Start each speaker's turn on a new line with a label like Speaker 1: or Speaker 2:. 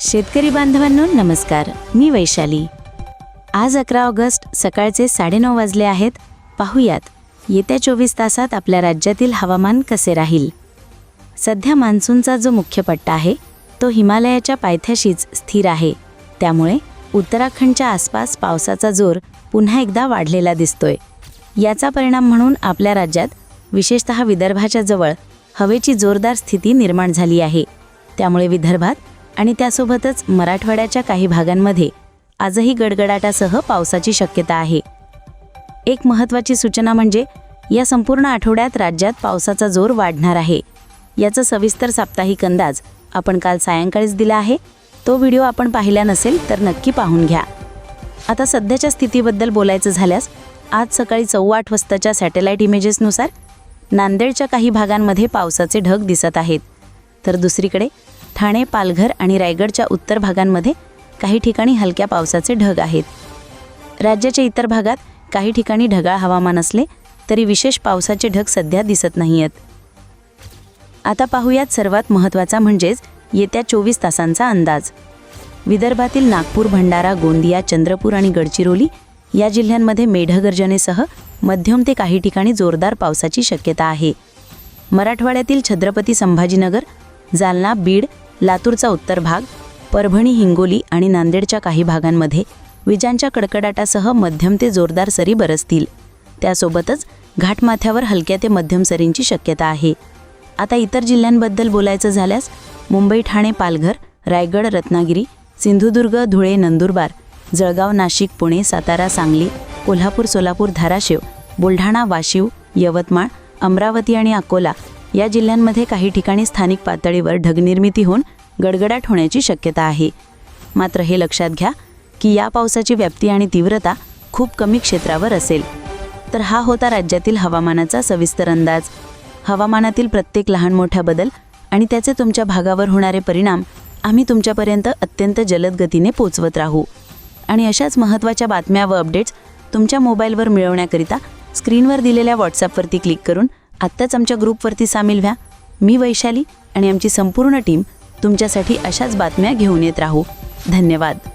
Speaker 1: शेतकरी बांधवांनो नमस्कार. मी वैशाली. आज अकरा ऑगस्ट सकाळचे साडेनऊ वाजले आहेत. पाहूयात. येत्या चोवीस तासात आपल्या राज्यातील हवामान कसे राहील? सध्या मान्सूनचा जो मुख्य पट्टा आहे तो हिमालयाच्या पायथ्याशीच स्थिर आहे. त्यामुळे उत्तराखंडच्या आसपास पावसाचा जोर पुन्हा एकदा वाढलेला दिसतोय. याचा परिणाम म्हणून आपल्या राज्यात विशेषतः विदर्भाच्या जवळ हवेची जोरदार स्थिती निर्माण झाली आहे. त्यामुळे विदर्भात आणि त्यासोबतच मराठवाड्याच्या काही भागांमध्ये आजही गडगडाटासह पावसाची शक्यता आहे. एक महत्त्वाची सूचना म्हणजे या संपूर्ण आठवड्यात राज्यात पावसाचा जोर वाढणार आहे. याचा सविस्तर साप्ताहिक अंदाज आपण काल सायंकाळीच दिला आहे. तो व्हिडिओ आपण पाहिला नसेल तर नक्की पाहून घ्या. आता सध्याच्या स्थितीबद्दल बोलायचं झाल्यास आज सकाळी चव्वा आठ वाजताच्या सॅटेलाईट इमेजेसनुसार नांदेडच्या काही भागांमध्ये पावसाचे ढग दिसत आहेत. तर दुसरीकडे ठाणे पालघर आणि रायगडच्या उत्तर भागांमध्ये काही ठिकाणी हलक्या पावसाचे ढग आहेत. राज्याच्या इतर भागात काही ठिकाणी ढगाळ हवामान असले तरी विशेष पावसाचे ढग सध्या दिसत नाही आहेत आता पाहूयात सर्वात महत्त्वाचा म्हणजेच येत्या चोवीस तासांचा अंदाज. विदर्भातील नागपूर भंडारा गोंदिया चंद्रपूर आणि गडचिरोली या जिल्ह्यांमध्ये मेढगर्जनेसह मध्यम ते काही ठिकाणी जोरदार पावसाची शक्यता आहे. मराठवाड्यातील छत्रपती संभाजीनगर जालना बीड लातूरचा उत्तर भाग परभणी हिंगोली आणि नांदेडच्या काही भागांमध्ये विजांच्या कडकडाटासह मध्यम ते जोरदार सरी बरसतील. त्यासोबतच घाटमाथ्यावर हलक्या ते मध्यम सरींची शक्यता आहे. आता इतर जिल्ह्यांबद्दल बोलायचं झाल्यास मुंबई ठाणे पालघर रायगड रत्नागिरी सिंधुदुर्ग धुळे नंदुरबार जळगाव नाशिक पुणे सातारा सांगली कोल्हापूर सोलापूर धाराशिव बुलढाणा वाशिव यवतमाळ अमरावती आणि अकोला या जिल्ह्यांमध्ये काही ठिकाणी स्थानिक पातळीवर ढगनिर्मिती होऊन गडगडाट होण्याची शक्यता आहे. मात्र हे लक्षात घ्या की या पावसाची व्याप्ती आणि तीव्रता खूप कमी क्षेत्रावर असेल. तर हा होता राज्यातील हवामानाचा सविस्तर अंदाज. हवामानातील प्रत्येक लहान मोठ्या बदल आणि त्याचे तुमच्या भागावर होणारे परिणाम आम्ही तुमच्यापर्यंत अत्यंत जलद गतीने पोचवत राहू. आणि अशाच महत्त्वाच्या बातम्या व अपडेट्स तुमच्या मोबाईलवर मिळवण्याकरिता स्क्रीनवर दिलेल्या व्हॉट्सॲपवरती क्लिक करून आत्ताच आमच्या ग्रुपवरती सामील व्हा. मी वैशाली आणि आमची संपूर्ण टीम तुमच्यासाठी अशाच बातम्या घेऊन येत राहू. धन्यवाद.